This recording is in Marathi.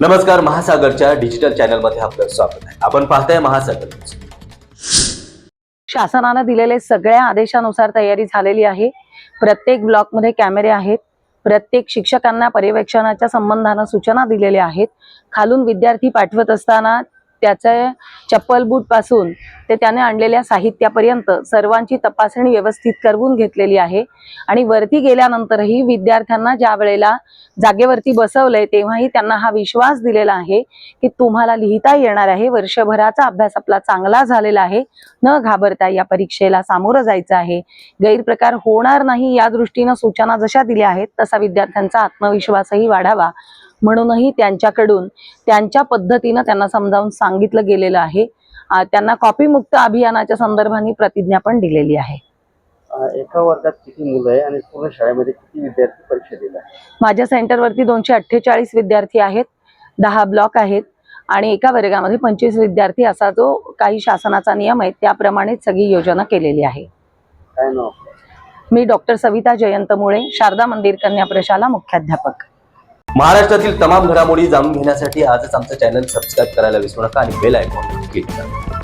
नमस्कार महासागरच्या डिजिटल चॅनलमध्ये आपलं स्वागत आहे. आपण पाहताय महासागर शासनानं दिलेले सगळ्या आदेशानुसार तयारी झालेली आहे. प्रत्येक ब्लॉकमध्ये कॅमेरे आहेत. प्रत्येक शिक्षकांना पर्यवेक्षणाच्या संबंधानं सूचना दिलेल्या आहेत. खालून विद्यार्थी पाठवत असताना त्याचे चप्पल बूटपासून ते त्याने आणलेल्या साहित्यापर्यंत सर्वांची तपासणी व्यवस्थित करवून घेतलेली आहे. आणि वरती गेल्यानंतरही विद्यार्थ्यांना ज्या वेळेला जागेवरती बसवलंय तेव्हाही त्यांना हा विश्वास दिलेला आहे की तुम्हाला लिहिता येणार आहे. वर्षभराचा अभ्यास आपला चांगला झालेला आहे. न घाबरता या परीक्षेला सामोरं जायचं आहे. गैरप्रकार होणार नाही या दृष्टीनं सूचना जशा दिल्या आहेत तसा विद्यार्थ्यांचा आत्मविश्वासही वाढावा. म्हणूनही त्यांच्याकडून त्यांच्या पद्धतीनं त्यांना समजावून सांगितलं गेलेलं आहे. त्यांना कॉपीमुक्त अभियानाच्या संदर्भाने प्रतिज्ञा पण दिलेली आहे. एका वर्गात किती मुलं आहे आणि पूर्ण शाळेमध्ये किती विद्यार्थी परीक्षा माझ्या सेंटरवरती दोनशे अठ्ठेचाळीस विद्यार्थी आहेत दहा ब्लॉक आहेत आणि एका वर्गामध्ये पंचवीस विद्यार्थी असा जो काही शासनाचा नियम आहे त्याप्रमाणेच सगळी योजना केलेली आहे. काय नाव आपलं? मी डॉक्टर सविता जयंत मुळे शारदा मंदिर कन्या प्रशाला मुख्याध्यापक. महाराष्ट्रातील तमाम घडामोडी जाणून घेण्यासाठी आजच आमचं चॅनल सबस्क्राईब करायला विसरू नका आणि बेल आयकॉन क्लिक करा.